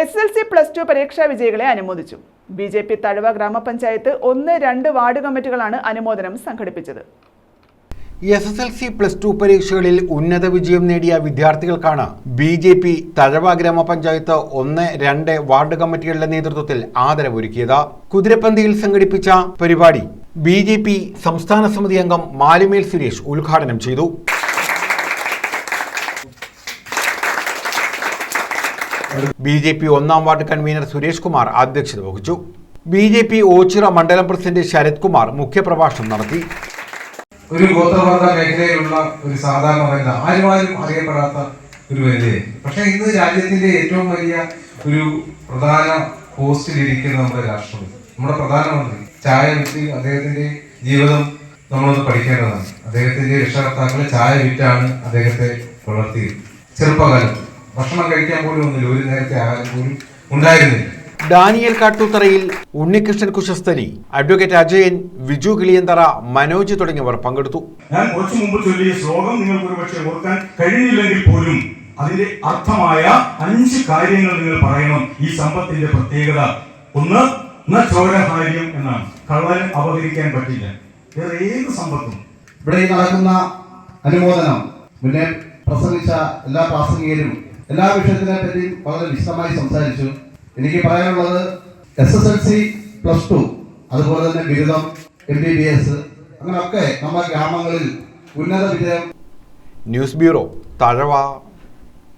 S L C plus two പരീക്ഷാ വിജയികളെ അനുമോദിച്ചു. ബി ജെ പി തഴവ ഗ്രാമപഞ്ചായത്ത് ഒന്ന് രണ്ട് വാർഡ് കമ്മിറ്റികളാണ് അനുമോദനം സംഘടിപ്പിച്ചത്. S S L C plus two പരീക്ഷകളിൽ ഉന്നത വിജയം നേടിയ വിദ്യാർത്ഥികൾക്കാണ് ബി ജെ പി തഴവ ഗ്രാമപഞ്ചായത്ത് ഒന്ന് രണ്ട് വാർഡ് കമ്മിറ്റികളുടെ നേതൃത്വത്തിൽ ആദരവൊരുക്കിയത്. കുതിരപ്പന്തിയിൽ സംഘടിപ്പിച്ച പരിപാടി ബി സംസ്ഥാന സമിതി അംഗം മാലിമേൽ സുരേഷ് ഉദ്ഘാടനം ചെയ്തു. ബി ജെ പി ഒന്നാം വാർഡ് കൺവീനർ സുരേഷ് കുമാർ അധ്യക്ഷത വഹിച്ചു. ബി ജെ പി ഓച്ചിറ മണ്ഡലം പ്രസിഡന്റ് ശരത് കുമാർ മുഖ്യപ്രഭാഷണം നടത്തി. ഒരു ഗോത്രവർഗ മേഖലയിലുള്ള ഒരു സാധാരണ വനിത ആരും ആരും അറിയപ്പെടാത്ത ഒരു വനിതയെ. പക്ഷെ ഇന്ന് രാജ്യത്തിന്റെ ഏറ്റവും വലിയ ഒരു പ്രധാന പോസ്റ്റിൽ ഇരിക്കുന്ന നമ്മുടെ രാഷ്ട്രം നമ്മുടെ പ്രധാനമന്ത്രി ചായ വിറ്റ് അദ്ദേഹത്തിന്റെ ജീവിതം നമ്മളൊന്ന് പഠിക്കേണ്ടതാണ്. അദ്ദേഹത്തിന്റെ രക്ഷകർത്താക്കളെ ചായ വിറ്റാണ് അദ്ദേഹത്തെ വളർത്തിയത്. ചെറുപ്പകാലം ഭക്ഷണം കഴിക്കാൻ പോലും ഒന്നുമില്ല. ഒരു നേരത്തെ ആഹാരം പോലും ഉണ്ടായിരുന്നില്ല. ഡാനിയൽ കാട്ടൂത്തറയിൽ ഉണ്ണികൃഷ്ണൻ കുശസ്തനി അഡ്വക്കേറ്റ് അജയൻ വിജു കിളിയന്തറ മനോജ് തുടങ്ങിയവർ പങ്കെടുത്തു. ഞാൻ കുറച്ചു മുമ്പ് ചൊല്ലിയ ശ്ലോകം നിങ്ങൾക്ക് ഒരുപക്ഷെ ഓർക്കാൻ കഴിഞ്ഞില്ലെങ്കിൽ പോലും അതിന്റെ അർത്ഥമായ അഞ്ച് കാര്യങ്ങൾ നിങ്ങൾ പറയണം. ഈ സമ്പത്തിന്റെ പ്രത്യേകത. ഒന്ന് ചോരഹാര്യം എന്നാണ്. കള്ളന് അപഹരിക്കാൻ പറ്റില്ല. വേറെ ഏത് സമ്പത്തും. ഇവിടെ ഈ നടക്കുന്ന അനുമോദനം. മുന്നേ പ്രസംഗിച്ച എല്ലാ പ്രാസംഗികരും എല്ലാ വിഷയത്തിനെ പറ്റിയും വളരെ വിശദമായി സംസാരിച്ചു. എനിക്ക് പറയാനുള്ളത് S S L C plus two അതുപോലെ തന്നെ ബിരുദം എം ബി ബി എസ് അങ്ങനെയൊക്കെ നമ്മുടെ ഗ്രാമങ്ങളിൽ ഉന്നത വിജയം ന്യൂസ് ബ്യൂറോ തഴവ